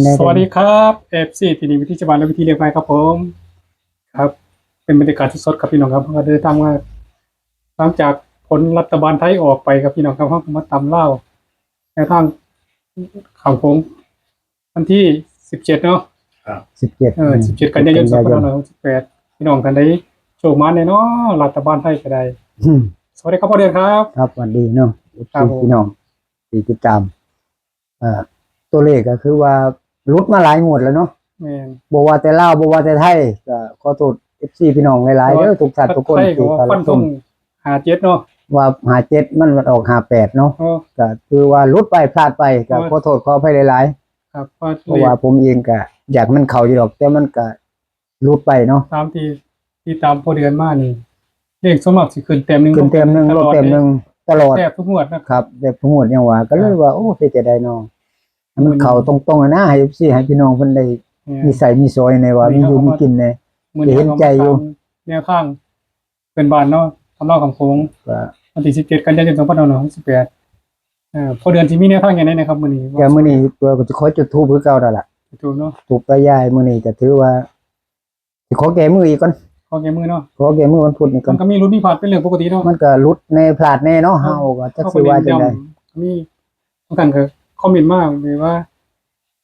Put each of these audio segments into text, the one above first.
ในสวัสดีครับเอฟซีทีนี้วิธีจบันและวิธีเรียกไปครับผม ครับ เป็นบรรยากาศสดๆครับพี่น้องครับก็เดินทางมาหลังจากผลรัฐบาลไทยออกไปครับพี่น้องครับเขาก็มาตำเล่าแนวทางข่าวโค้งวันที่สิบเจ็ดเนาะสิบเจ็ดเออสิบเจ็ดกันยายนสองพันห้าร้อยหกสิบแปดพี่น้องกันได้โชคมาในเนาะรัฐบาลไทยก็ได้อืมสวัสดีครับพ่อเดือนครับ ครับสวัสดีเนาะครับผมพี่น้องที่ติดตาม เอ่อตัวเลขก็คือว่า รุดมาหลายงวดแล้วเนาะแม่นบอกว่าแต่ลาวบอกว่าแต่ไทยก็ขอโทษเอฟซีพี่น้องหลายๆเด้อทุกท่านทุกคนไทยก็ที่ว่าเข้าฟัรันบธชมงหาเจ็ดเนาะว่าหาเจ็ดมันออกหาแปดเนาะเออ ก็คือว่ารุดไปพลาดไปก็ว่าขอโทษขออภัยหลายครับว่าๆเพราะว่าผมเองก็อยากมันเข้าอยู่ดอก แต่มันก็รุดไปเนาะตามที่ที่ตามพอเดือนมานี่เลขสมบัติสิขึ้นเต็มหนึ่งขึ้นเต็มหนึ่งลดเต็มหนึ่งตลอด แทบทุกงวดนะครับแบบทั้งหมดยังว่าก็เลยว่าโอ้เฮ็ดจะได้เนาะให้ มันเข้าตรงๆอะนะให้ FC ให้พี่น้องเพิ่นได้มีใส่มีซอยในว่ามีอยู่มีกินในมือเห็นใจอยู่แนวทางเป็นบานเนาะทำเล่าคำโค้งก็วันที่สิบเจ็ดกันยายนสองพันห้าร้อยหกสิบแปดอ่าพอเดือนที่มีแนวทางอย่างไรนะครับ มือนี้แกมื้อนี้ตัวก็จะขอจุดธูปคือเก่าแล้วล่ะถูกเนาะถูกตายายมื้อนี้ก็ถือว่าสิขอแก้มืออีกก่อนข้อแก้มือเนาะขอแก้มือวันพุธนี่ก่อมันนก็มีรุ่นมีผ่านเป็นเรื่องปกติเนาะมันก็หลุดในพลาดแน่เนาะเฮาก็จักสิว่าจังได๋มีบางท่านก็ คอมเมนต์มากเลยว่า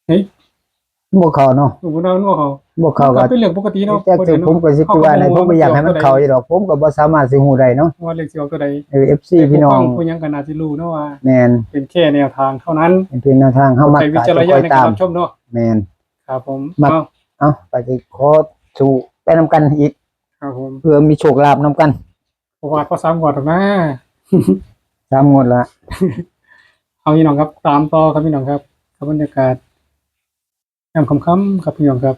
เฮ้ยบ่เข้าเนาะหนูเราเนาะเขาบ่เข้าก็เป็นเรื่องปกติเนาะแต่คือผมก็สิคิดว่าในผมก็อยากให้มันเข้าอยู่ดอกผมก็บ่สามารถสิฮู้ได้เนาะว่าเลขสิออกตัวใดเออ FC พี่น้องผู้ยังกันอาจจะรู้เนาะว่าแม่นเป็นแค่แนวทางเท่านั้นเป็นเพียงแนวทางเฮามักใช้วิกะจารจะณคญาอณยในกาตารมรับชมเนาะแม่นครับผมมักเอาเอ้าไปสิขอสู่ไปนำกันอีกครับผมเพื่อมีโชคลาภนำกันเพราะว่าก็ซ้ำก่อนหรอกนะสามงวดละ เอาพี่น้องครับตามต่อครับพี่น้องครับครับบรรยากาศยามค่ำๆครับพี่น้องครับ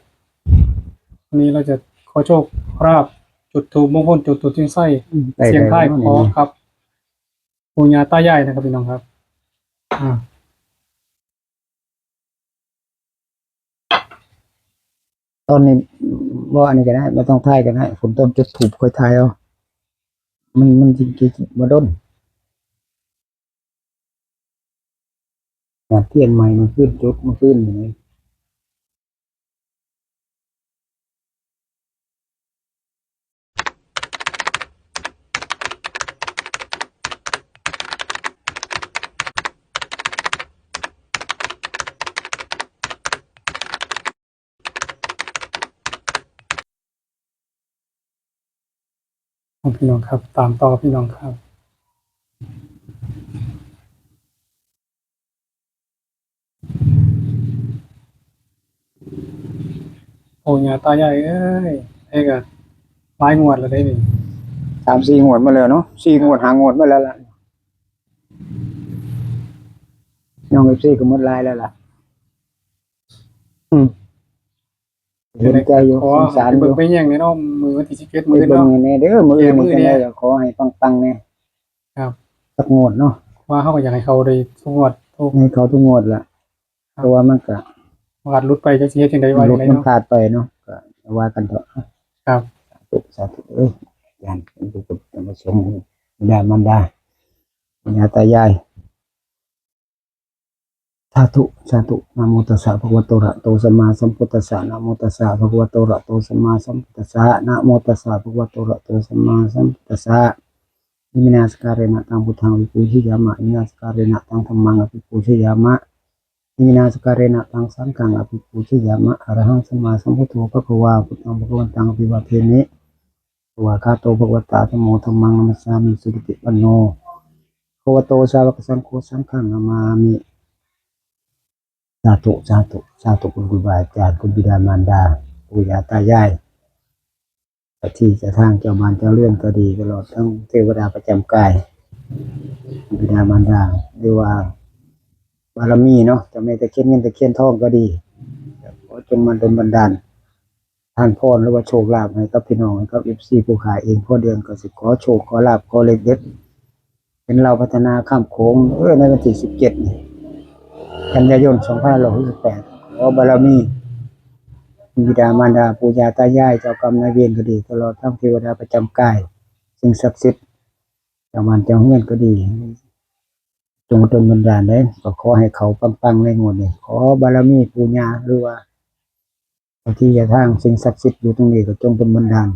วันนี้เราจะขอโชคราบจุดถูกมงคลจุดถูกจิ้งไส้เสียงทายขอครับปูญาตายายนะครับพี่น้องครับ อ่าต้นนี้ว่าอันนี้ก็ได้ไม่ต้องทายก็ได้ผมต้นจุดถูกค่อยทายเอา มันมันจริงๆมาด้น แต่เทียนใหม่มันขึ้นจุดมันขึ้นอย่างนี้พี่น้องครับ ตามต่อพี่น้องครับ โอ้ยาตายายเอ้ยไอ้กะหลายงวดแล้วได้นี่สามสี่งวดมาแล้วเนาะสี่งวดหางวดมาแล้วล่ะน้องเอฟซีก็หมดลายแล้วล่ะ อืมเห็นใจอยู่ขอสงสารอเบิ่ยู่งไปแย่งในน้องมือวันที่สิบเอ็ดมืมืออเบิ่งเนาะแน่เด้อมืออื่นมืนี่อก็เนี่ได้ยขอให้ปังๆแน่ครับ สักงวดเนาะว่าเขาก็อยากให้เขาได้ทุกงวดทุก ให้เขาทุกงวดล่ะเพราะว่ามันก็ วาดรุดไปจะเสียจังใดว่าลจัดงไดมันเนาะขาดไปเนาะก็ว่ากันเถอะครับ สาธุสาธุเอ้ยยันเป็นบุตรธรรมชมดามันดาญาตายาย สาธุสาธุนะโมตัสสะภะคะวะโตอะระหะโตสัมมาสัมพุทธัสสะนะโมตัสสะภะคะวะโตอะระหะโตสัมมาสัมพุทธัสสะนะโมตัสสะภะคะวะโตอะระหะโตสัมมาสัมพุทธัสสะอิมินาสการะนะตังพุทธังวิปุชิยามะอิมินาสการะนะตังธัมมังอภิปุชิยามะอิ มินาสการะนะตังสังฆังอภิปูชยามะอรหังสมมาสัมพุทโธภะคะวาพุทธังภะคะวันตังอภิวาเทมิภะวคาโตภควตาธโมธัมมังนัมสสามิสุปฏิปันโนภควโตสาวกสังโฆสังฆังนามามิสาธุสาธุสาธุคุณครูบาอาจารย์คุณบิดามารดาปู่ย่าตายายเจ้าที่จะทางเจ้าบานเจ้าเรื่อนก็ดีตลอดทั้งเทวดาประจำกายบิดามารดาหรือว่า บารมีเนาะจะไม่ตะเคียนเงินตะเคียนทองก็ดีขอจงมันเป็นบันดาลท่านพรหรือว่าโชคลาภให้กับพี่น้องให้กับเอฟซีผู้ขายเองพ่อเดือนก็สิขอโชคขอลาภขอเล็กเด็ด เป็นเราพัฒนาข้ามโค้งเออในวันที่สิบเจ็ดกันยายนสองพันหกสิบแปดขอบารมีบิดามารดาปู่ย่าตายายเจ้ากรรมนายเวรก็ดี ตลอดทั้งเทวดาประจำกาย สิ่งศักดิ์สิทธิ์เจ้ามันเจ้าเฮือนก็ดี จงดลบันดาลได้ก็ขอให้เขาปังๆในงวดนี้ขอบารมีปู่ย่าหรือว่าที่จะทางสิ่งศักดิ์สิทธิ์อยู่ตรงนี้ก็จงเป็นบันดาล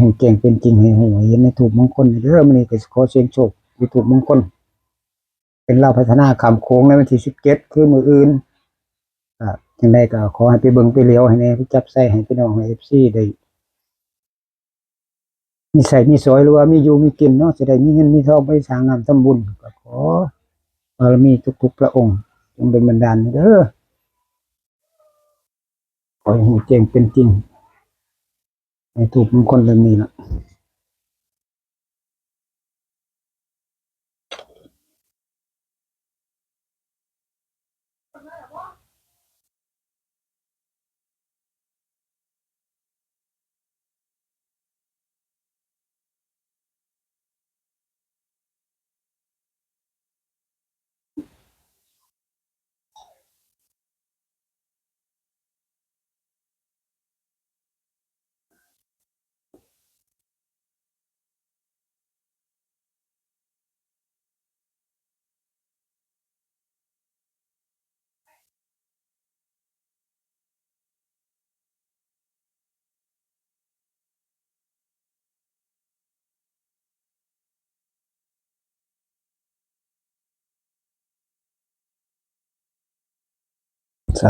ให้เก่งเป็นจริงให้หัวเห็นในถูกมงคลเริ่มอนี้ก็ขอเสียงโชคอยู่ถูกมงคล เป็นเราพัฒนาคำโค้งในวันที่สิบเจ็ดคือมืออื่นก็ยังไงก็ขอให้ไปเบิ่งไปเลี้ยวให้แน่ไปจับใส่ให้พี่น้องให้เอฟซีได้ มีใส่มีสอยหรือว่ามีอยู่มีกินเนาะจะได้มีเงินมีทองไปสร้างงานทำบุญก็ขอบารมีทุกๆพระองค์จงเป็นบันดาลเด้อขอให้หูเจงเป็นจริงในถูกมงคลเรื่องนี้ละ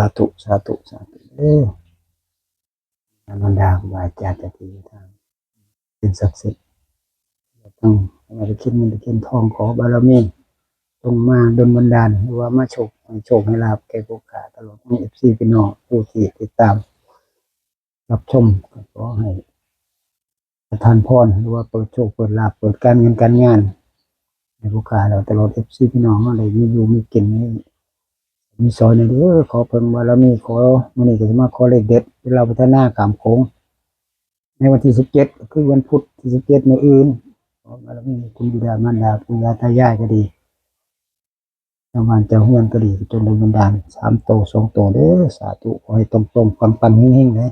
าธุสาธุสาธุเด้อนันดาครูบาอาจารย์จะทีทางเป็นศักดิ์สิทธิ์ต้องมาไปคิดมันไปคิดทองขอบารมีตรงมาดนบันดาลหรือว่ามาโชคโชคให้ลาบแก่ผู้ขาตลอดมีเอฟซีพี่น้องผู้ที่ติดตาม รับชมก็ขอให้ประทานพรหรือว่าเปิดโชคเปิดลาบเปิดการเงินการงานให้ผู้ขาเราตลอดเอฟซีพี่น้องอะไรมีอยู่มีกินให้ มีซอยในเด้อขอเพิ่งบารมีขอมันนี่ก็จะมาขอเลขเด็ดที่เราพัฒนาขามโค้งในวันที่สิบเจ็ดคือวันพุธที่สิบเจ็ดมื้ออื่นขอบารมีคุณบิดามารดาปู่ย่าตายายก็ดีชาวบ้านเจ้าเฮือนก็ดีจนดลบันดาลสามโตสองโตเด้อสาธุขอให้ตรงตรงปังปังๆเฮงๆเลย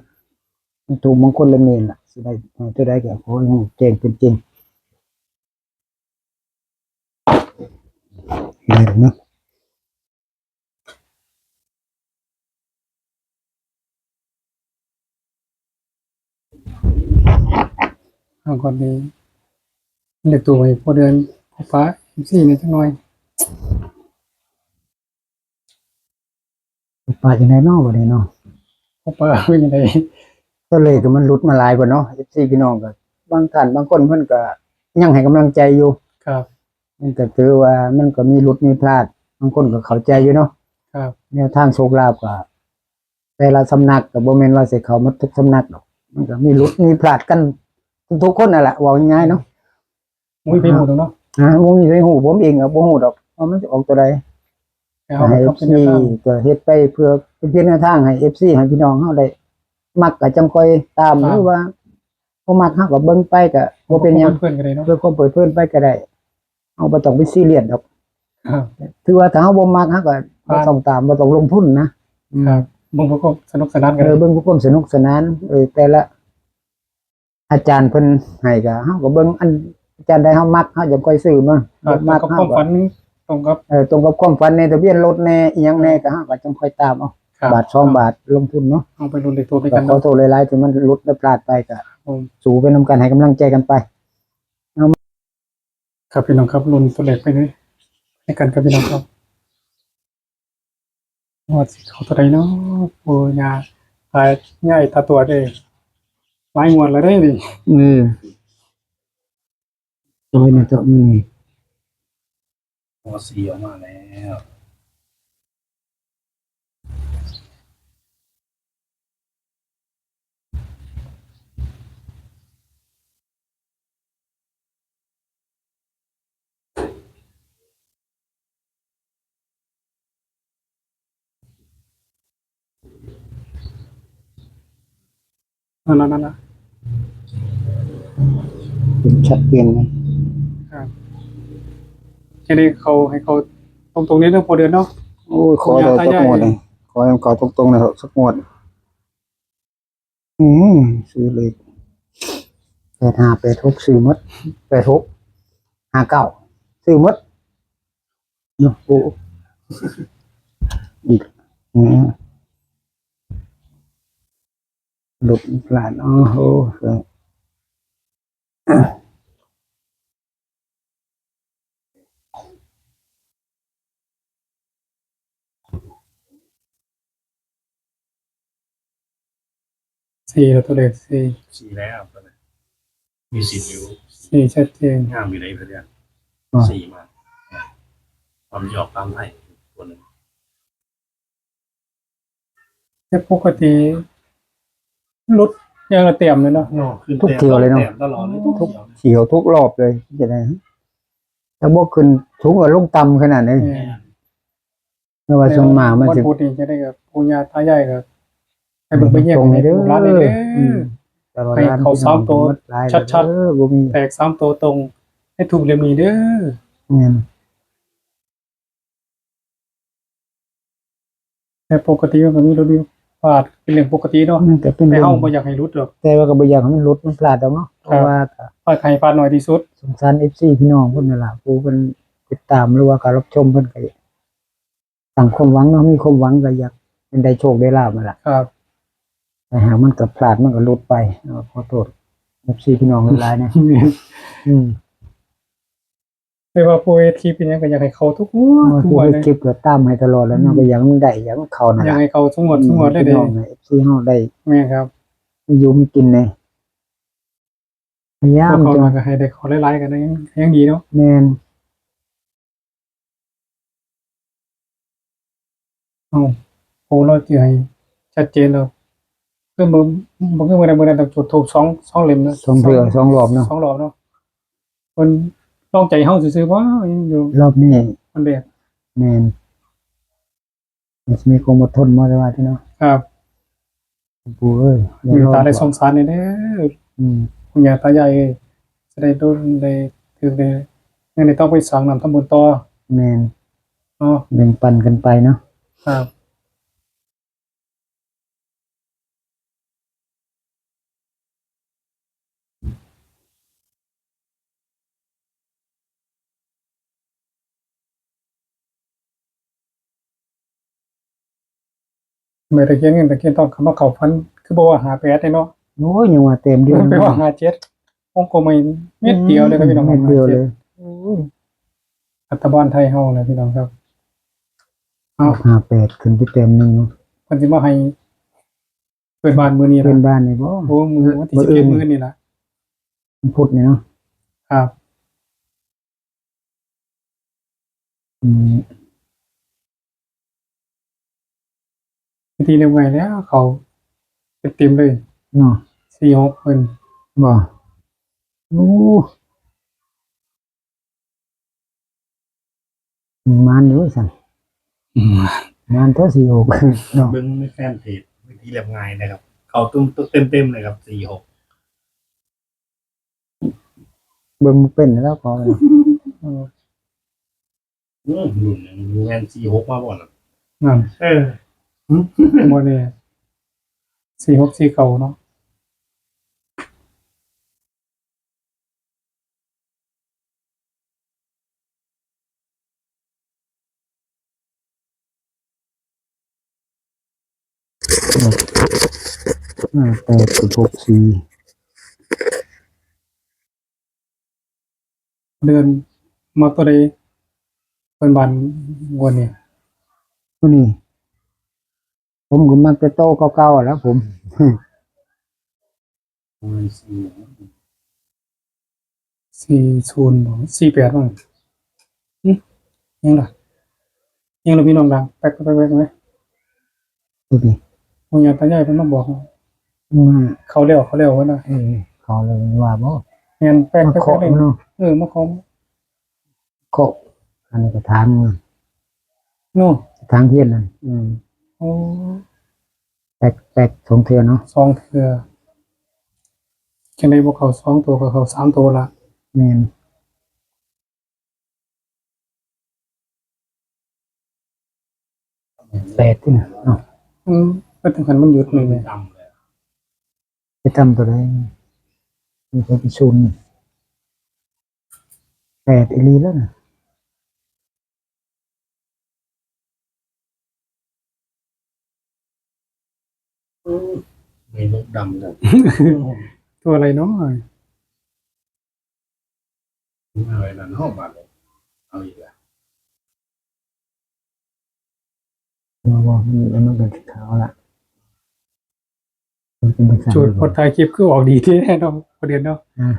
ถูกมงคลเรื่องนี้ล่ะสิได้ตัวได้ก็ขอให้แจ้งเป็นจริงได้หรือเนาะ เอาก่อนนี้เล็กตัวไว้พอเดือนพอฟ้าสี่นี่จังหน่อยป่าจังไดเนาะบ่ได้เนาะพอฟ้าเป็นยังไงก็เลยก็มันหลุดมาหลายกว่าเนาะ FC พี่น้องก็บางท่านบางคนเพิ่นก็ยังให้กำลังใจอยู่ครับ มันก็ถือว่ามันก็มีหลุดมีพลาด บางคนก็เข้าใจอยู่เนาะครับแนวทางโชคลาภก็แต่ละสำนักก็บ่แม่นว่าสิเข้าหมาทุกสำนักดอกมันก็มีหลุดมีพลาดกัน ทุกๆคนนั่นแหละเว่าง่ายๆเนาะมุ้ยไปหมดแล้วเนาะอ่าบ่มีใครฮู้ผมเองก็บ่ฮู้ดอกว่ามันสิออกตัวใดแต่เอาให้ ครับเป็น FC แนวทางก็เฮ็ดไปเพื่อเป็นเพียงแนวทางให้ FC ให้พี่น้องเฮาได้มักก็จังค่อยตามหรือว่าบ่มักเฮาก็เบิ่งไปก็บ่เป็นหยัง เพื่อนกันเลยเนาะ เพื่อความเปิดเพิ่นไปก็ได้ เอาบ่ต้องไปซีเรียสดอกครับ ถือว่าถ้าเฮาบ่มักเฮาก็บ่ต้องตามบ่ต้องลงทุนนะครับบางคนก็สนุกสนานกันเออเบิ่งผู้ความสนุกสนาน เออแต่ละ อาจารย์เพิ่นให้ก็เฮาก็เบิ่งอันอาจารย์ใดเฮามักเฮาจะค่อยซื้อมาครับมักกับเฮาความก็ฝันตรงกับ เออตรงกับความฝันในทะเบียนรถแน่อีหยังแน่ก็เฮาก็จังค่อยตามเอาครับ บาทสองบาทลงทุนเนาะเอาไปรุนเล็กตัวด้วยก็กันขอเนาะโทษหลายๆที่มันหลุดและพลาดไปก็ผมสู้ไปนํกันให้กำลังใจกันไป ครับพี่น้องครับรุนตัวเล็กไปเลยให้กันครับพี่น้องครับว่าสิเขาตัวใดเนาะปูยาตายง่ายตาตัวเด้ ไม้งวดแล้วได้ดิเออโดยเนี่ยตัวมีหัวสีออกมาแล้ว นั่นนั่นนั่นเป็นชัดเจนไหมแค่นี้เขาให้เขาตรงตรงๆนี้เรื่องพอเดือนเนาะโอ้ยขอเราสักงวดเลยขอให้เขาตรงๆเลยเถอะสักงวดอืมซื้อเลยแปดห้าแปดหกซื้อหมดแปดหกห้าเก้าซื้อหมดเนาะโอ้อีกอืม หลุดพลาดอ๋อโหเออสี่แล้วตัวเลขสี่สีแล้วตอนนั้นมีสีนิ้วสี่ชัดเจนงามอยู่ในเพื่อนอ่าสีมาความหยอกตามให้ตัวหนึ่งแต่ปกติ รุดยังละเตรียมเลยเนาะเนาะขึ้นทุกเที่ยวเลยเนาะแต้มตลอดเลยทุกทุกเที่ยวเขียวทุกรอบเลยจะได้แล้วบอกขึ้นทุกกับลงต่ำขนาดนี้เออไม่ว่าส่วนมากมันวันจะพุธนี่จะได้กับปูญาตายายกับให้เบิ่งไปเยี่ยมตรงให้เด้อ ร้านนี้เด้อืมอตลอดให้ร้านเขาซ้อมตัวหลายชัดๆเออบ่มีแตกสามตัวตรง ให้ถูกเรียมนี้เด้อเงินแต่ปกติมันก็มีรถวิว พลาดเป็นเรื่องปกติเนาะมันก็เป็นแต่เรื่องเฮาบ่อยากให้รุดหรอก แต่ว่าก็บ่อยากให้มันลดมันพลาดดอกเนาะเพครับราะว่าก็พลาดใครพลาดน้อยที่สุดสงสาร FC พี่น้องเพิ่นนั่นล่ะผู้เพิ่นติดตามหรือว่าการรับชมเพิ่นก็ต่างความหวังเนาะมีความหวังก็อยากเป็นได้โชคได้ลาบนั่นล่ะครับแต่หากมันก็พลาดมันก็หลุดไปเอาขอโทษ FC พี่น้องหลายๆนะอืม ไม่ว่าผู้เฮ็ดคลิปเป็นหยังก็อยากให้เขาทุกงวดทุกผู้งวดเฮ็ดเลย คลิปก็ตามให้ตลอดแล้วเนาะก็อยากให้มันได้อยากให้มันเข้านั่นอยากล่ะให้เขาทุกงวดทุกงวดเลยพี่เด้น้องใน FC เฮาได้แม่นครับมีอยู่มีกินเลยพยายาพมวกเขาจะมาก็ให้ได้เขาไล่ๆกันนะยังยังดีเนาะแมนเอ้าโอ้เราจะให้ชัดเจนแล้วคือมึงบ่คือมื้อนั้นมื้อนั้นต้องจุดธูปสองสองเล่มนะสองเถื่อสองรอบเนาะสองรอบเนาะมัน ลองใจเฮาซื่อๆว่ายังอยู่รอบนี้มันแบบแมนมันจะมีความอดทนมาได้ว่าที่เนาะครับปูเอ้ยอย่มีรอตาได้สงสารนี่เด้ออืมคุณย่าตายายเอ้ยจะได้โดนได้ถือได้ยังได้ต้องไปสร้างน้ำทำบุญต่อแมนเนาะแบ่งปันกันไปเนาะครับ ไม่ตะเกียนเงินตะเกียนต้องคำว่าเขาฟัน คือบอกว่าหาแปดเลยเนาะโอ้ยยังว่าเต็มเดียวไปว่าหาเจ็ดองค์กรไม่เม็ดเดียวเลยครับพี่น้องเม็ดเดียวเลยโอ้ยรัฐบาลไทยเฮาเลยพี่น้องครับเอาห้าแปดขึ้นไปเต็มหนึ่งเนาะเพิ่นสิมาให้เปิดบ้านมื้อนี้เป็ล่ะนบ้านนี่บ่โอ้มือวันที่มื้สิอบอื่เอ็ดนมื้อนี่ล่ะมันพุธนี่เนาะครับ อืม พิธีเรียบร้อยแล้ว เขาเต็มๆเลยเนาะ46เพิ่นบ่โอ้มันอยู่สั่นมันเท่าสี่หกเนาะเบิ้งในแฟนเพจวิธีเรียบง่ายนะครับ เขาตุ้มเต็มเต็มๆเลยครับสี่หกเบิ่งบ่เป็นแล้วพอแล้วเออหลุนแมนสี่หกมาบ่อนนั่นเออ บ่แน่46 4เก่าเนาะห้าแปดสิบหกสี่เดินมาตัวใดเพิ่นบ้านงวดนี้ตัวนี้ ผมก็มักจะโตเก่าๆอะแล้วผมแมนสี่40บ่48บ่หึยังล่ะยังล่ะพี่น้องดังแป๊กๆๆๆไหมตัวนี้ย่าตายายเพิ่นมาบอกเขาแล้วเขาแล้วเพิ่นะเขาเลยว่าบ่แม่นแป๊กมาๆเคาะๆเลยมันเนาะเออมาคาะเคอันนี้ก็ทางมันโน่ทางเทียนนั่นอืม โอ้แปลกแปลกสองเทือเนาะสองเทื่อจังได๋บ่เข้าสองตัวก็เข้าสามตัวละแม่นแปดที่น่ะเนาะอืมก็ถึงขั้นมันหยุดเลยแม่ดำเลยไปทำตัวใดมีไปพิชุนแปดอีหลีแล้วน่ะ มีลูกดำเลยตัวอะไรเนาะอะไรนั่นห้องบัตรเอาอีกแล้วมาบอกมันแล้วมันเป็นสีขาวละมันเป็นภาษาโจทย์พอถ่ายคลิปคือออกดีที่แน่เนอนประเด็นเนาะอ่า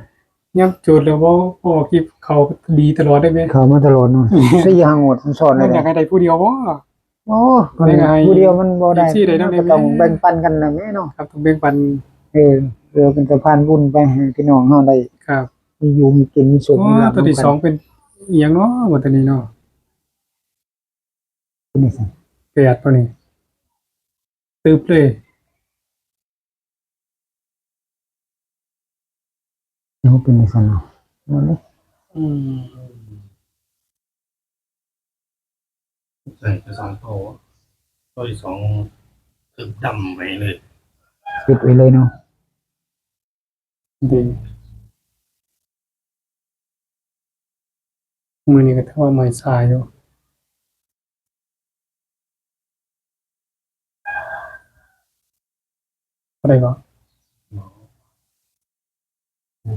ย่ำโจทย์แล้วว่าพอออกคลิปเขาดีตลอดได้ไหมเขามาตลอดเนาะสี่หางหมดสอนเลไม่ยอยากให้ได้ผู้เดียวว่า โอ้คนไม่ไงผู้เดียวมันบ่ได้เอฟซีได้เนาะก็ต้องแบ่งปันกันนะแม่เนาะครับต้องแบ่งปันเออเออเป็นสะพานบุญไปให้พี่น้องเฮาได้ครับมีอยู่มีกินมีสุขอ๋มีอลาภตัวที่สองเป็นเอียงเนาะวันตัวนี้เนาะเป็นนี่สิแปดตัวนี้ตืบเลยเนาะเป็นนี่สิเนาะนั่นเลยอืม ใส่ไปสองตัวตัวที่สองถึงดำไปเลยปิดไว้เลยเนาะดีมือนี้ก็ถือว่าไม่สายอยู่อะไรวะ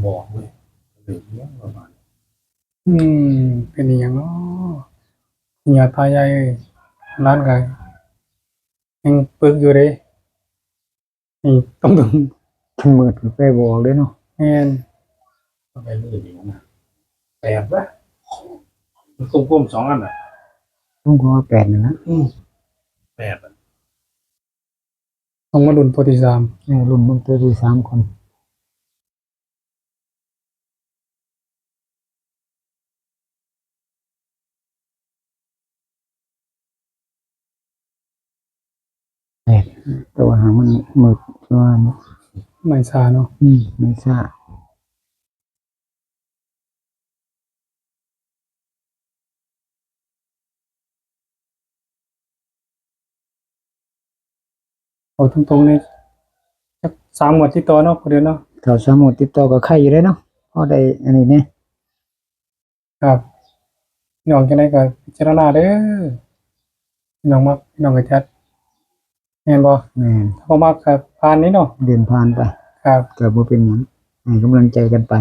บอกเลยหรือเนี้ยประมาณอืมเป็นอหย่างเนาะ อย่าตายใหญ่เอ้ยร้านกันยังปึกอยู่เลยนี่ต้องดึงขึ้นมืดไปบอกเลยเนาะแม่นก็ไปเลยดีนะแปดปะมันกลมๆสองอันอะต้องขอแปดนะนะแปดอะต้องมาลุ้นตัวที่สามเออรุ่นมันตัวที่สามคน ดตัวหางมันมืดว่าเนี่ยไม่สาเนาะอืมไม่ทราบเอาตรงๆเลยสักสามหมวดที่ต่อเนาะประเดี๋ยวเนาะเขาสามารถติดต่อกับใครอยู่ได้เนาะพอได้อันนี้เนี่ยครับพี่น้องจะได้กับพิจารณาเด้อพี่น้องมักพี่น้องกระจัด แม่นบ่แม่นถ้าบ่มักกับพานนี้เนาะเดินผ่านไปครับเกิดบ่เป็นหยังให้กำลังใจกันไป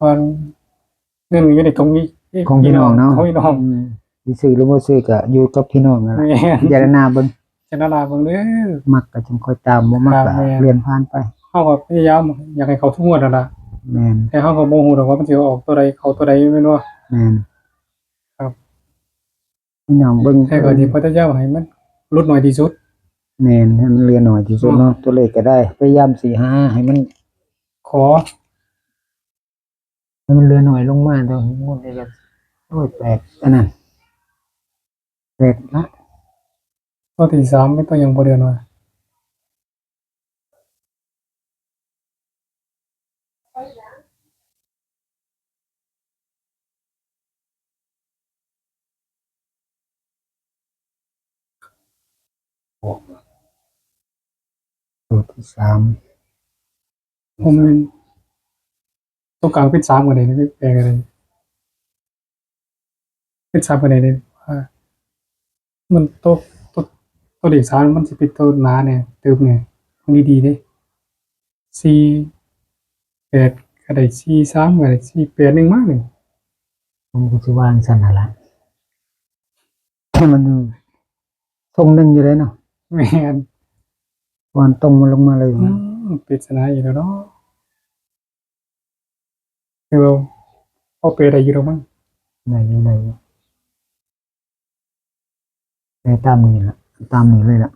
พานเงินอยู่ในตรงนี้ของพี่น้องเนาะ ของพี่น้องอืมสิซื้อหรือบ่ซื้อก็อยู่กับพี่น้องนั่นแหละแม่นพิจารณาเบิ่งพิจารณาเบิ่งเด้อ มักก็จังค่อยตามบ่มักครัก็บแม่นเรียนผ่านไป เฮาก็พยายามอยากให้เขาทุกงวดนั่นล่ะแม่นแต่เฮาก็บ่ฮู้ดอกว่ามันสิออกตัวใดเข้าตัวใดแม่นบ่ แม่นครับ พี่น้องเบิ่งแต่ก็สิพยายามให้มันลดน้อยที่สุด แม่นให้มันเรียนหน่อยที่สุดเนาะตัวเลขก็ได้พยายามสี่ห้าให้มันขอให้มันเรียนหน่อยลงมาตัวงวดนี้ก็โอ้ยแปลกอันนั้นแปลกละตัวที่สามไม่ต้องยังบ่เดือนว่าบอก ตัวที่สามผมเป็นตัวกลางเป็นสามกันเลยนะแปลงอะไรเป็นสามกันเลยเนี่ยว่ามันตัวตัวตัวเด็กสามมันจะเป็นตัวหนาเนี่ยเติมเนี่ยมันดีๆเด้สี่แปดก็ได้สี่สามก็ได้สี่แปดหนึ่งมากเลยผมก็สิวางสั่นน่ะล่ะให้มันทรงหนึงอยู่เลยเนาะแม่น วานตรงมาลงมาเลยอืมปริศนาอีกแล้วเนาะเดี๋ยวพอเปรย์ได้อยู่แล้วมั้งไหนอยู่ไหนอยู่ไปตามนี้ละตามนี้เลยล่ะ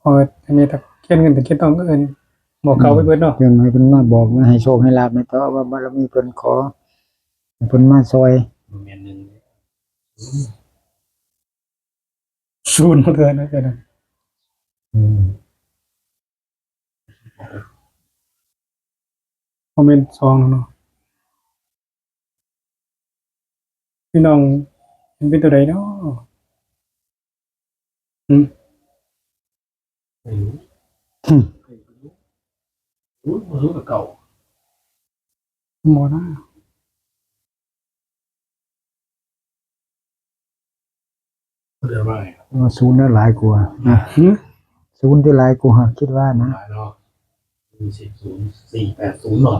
พออันนี้ถ้าเขียนเงินแต่เขียนต้องเอินบอกเขาไปเบิดเนาะเพิ่นให้เพิ่นมาบอกนะให้โชคให้ลาภในต่อว่าบารมีเพิ่นขอให้เพิ่นมาซอยเมียนหนึ่ง ศูนย์มาเกินนะเกินนะอืมคอมเมนต์สองแล้วเนาะพี่น้องเห็นเป็นตัวใดเนาะอืมไม่รู้รู้รู้กับเก่าหมอนะ เดือนว่าไงครับว่าศูนย์ได้หลายกว่าอะหึศูนย์ได้หลายกว่าคิดว่านะหลายเนาะมีสิบศูนย์สี่แปดศูนย์หรอ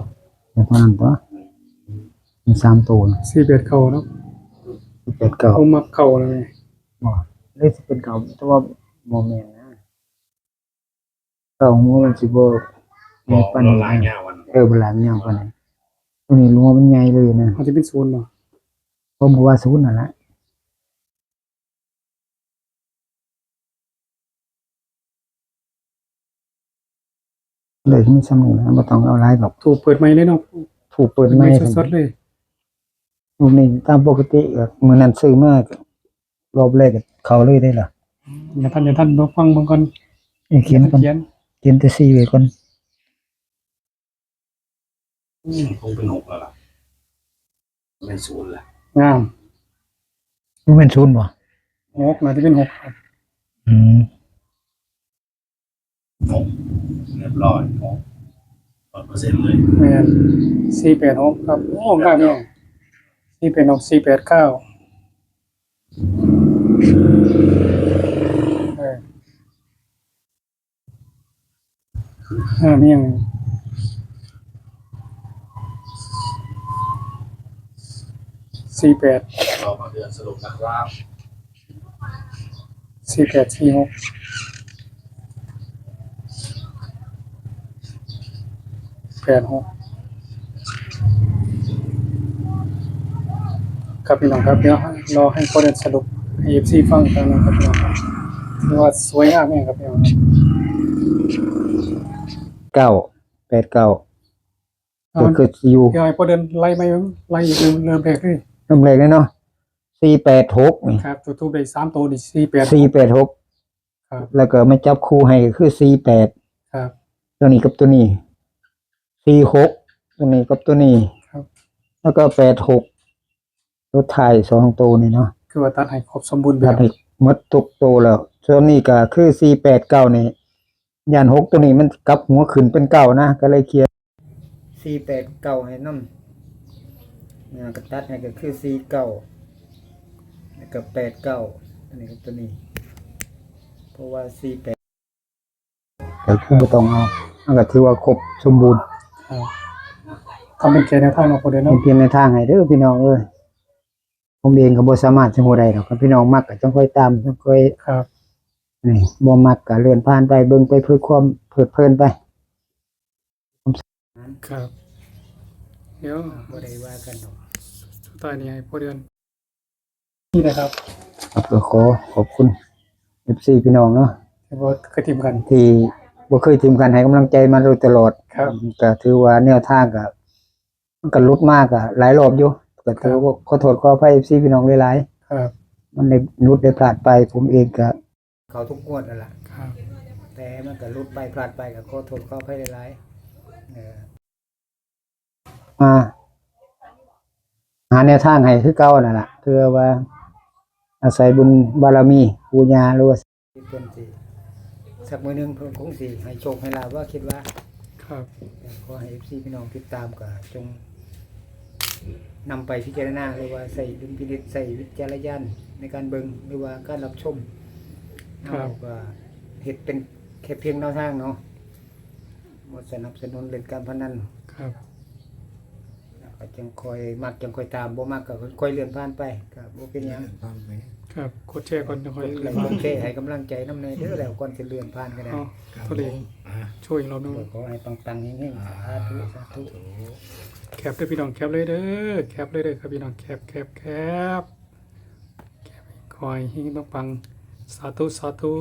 แต่พอนั้นตัวมีสามตัวนะสี่เบ็ดเข่าเนาะสิบแปดเก้าเอามาเข่าเลยบ่เลขสิเป็นเก่าแต่ว่าโมเมนต์นะเก่าหัวมันสิบ่บมีอกปัญเราหาลายเงาวันเออเวลาเงี้ยปานนี้ตัวนี้รัวมันใหญ่เลยนะอาจจะเป็นศูนย์บ่ผมก็ว่าศูนย์นั่นแหละ เลยมีสำนึกนะบ่ต้องเอาหลายหรอกถูกเปิดไม้เลยเนาะถูกเปิดเปิดไม่ไม้ทันสดๆเลยรูปนี้ตามปกติก็มื้อนั้นซื้อมากรอบแรกก็เข้าเลยได้ล่ะอย่าท่านอย่าท่านบ่ฟังบางคนเขียนก่อนเขียนเขียนแต่4ไว้ก่อนอืมคงเป็นหกแล้วล่ะไม่ศูนย์ละงามมันเป็นศูนย์บ่หกน่าจะเป็นหกครับอืมหก เรียบร้อยหกร้อยเปอร์เซ็นต์เลยแม่นสี่แปดหกครับโอ้งามเนี่ยสี่แปดหกสี่แปดเก้าเออห้าเมี่ยงสี่แปดเรามาเดือนสรุปนะครับสี่แปดสี่หก แปดหกครับพี่น้องครับเดี๋ยวรอให้โปรเดนสรุปให้เอฟซีฟังกันนะครับพี่น้องครับถือว่าสวยงามแม่ครับพี่น้องครับเก้าแปดเก้าเอาก็คืออยู่เดี๋ยวให้โปรเดนไล่ไปไล่อีกเริ่มเริ่มแรกเลยเริ่มแรกเลยเนาะ486นี่ครับตัวทูบได้สามตัวนี่สี่แปด486ครับแล้วก็มาจับคู่ให้ก็คือ48ครับ ตัวนี้กับตัวนี้ สี่หกตัวนี้กับตัวนี้ครับ แล้วก็แปดหกตัวถ่ายสองตัวนี่เนาะคือว่าตัดให้ครบสมบูรณ์แบถ้าบให้หมดทุกตัวแล้วส่วนนี้ก็คือสี่แปดเก้านี่ยานหกตัวนี้มันกลับหัวขึ้นเป็นเก้านะก็เลยเขียนสี่แปดเก้าให้น้ำเนี่ยก็ตัดให้ก็คือสี่เก้าแล้วก็แปดเก้าตัวนี้กับตัวนี้ เพราะว่าสี่แปดแต่คือไม่ต้องเอาอันก็ถือว่าครบสมบูรณ์ ครับทำเป็นแค่แนวทางเนาะโปรเดนเป็เนาะนเพียงในทางให้เด้อพี่น้องเอ้ยผมเองก็บ่สามารถจะฮู้ได้หรอกครับพี่น้องมักก็จังค่อยตามจังค่อยครับนี่บ่มักก็เลื่อนผ่านไปเบิ่งไปเพื่อความเพลิดเพลินไปครับ เดี๋ยวบ่ได้ว่ากันดอกสุดท้ายนี้ให้โปรเดนนี่นะครับครับก็ขอขอบคุณ FC พี่น้องเนาะที่ว่าเคยทีมกัน ที่ บ่เคยทีมกันให้กำลังใจมาโดยตลอดครับ ก็ถือว่าแนวทางก็มันก็หลุดมากก็หลายรอบอยู่ก็ถือว่าขอโทษขออภัย FC พี่น้องหลายครับ ๆมันได้หลุดได้พลาดไปผมเองก็เขาทุกงวดนั่นล่ะครับ แต่มันก็หลุดไปพลาดไปก็ขอโทษขออภัยหลายๆเออมาหาแนวทางให้คือเก่านั่นล่ะเพื่อว่า อาศัยบุญบารมีปูญาหรือว่าเพิ่นสิ สักมื้อหนึงเพิ่นคงสิให้โชคให้ลาภว่าคิดว่าครับ ขอให้ FC พี่น้องติดตามก็จงนำไปพิจารณาหรือว่าใส่ดุลพินิจใส่วิจารณญาณในการเบิ่งหรือว่าการรับชมครับ เอาก็เฮ็ดเป็นแค่เพียงแนวทางเนาะบ่สนับสนุนเล่นการพนัน ครับแล้วก็จังคอยมักจังคอยตามบ่มักก็ค่อยเลื่อนผ่านไปก็บ่เป็นหยัง ครับกดแชร์ก่อนจะค่อยแล้วมาก็แค่ให้กำลังใจนำในเด้อแล้วก่อนสิเลื่อนผ่านก็ได้เอาตัวเลขช่วยอีกรอบหนึงขอให้ปังๆเฮงๆสาธุสาธุแคปเด้อพี่น้องแคปเลยเด้อแคปเลยเด้อครับพี่น้องแคปแคปแคปแคปคอยหิ้งปังๆสาธุสาธุ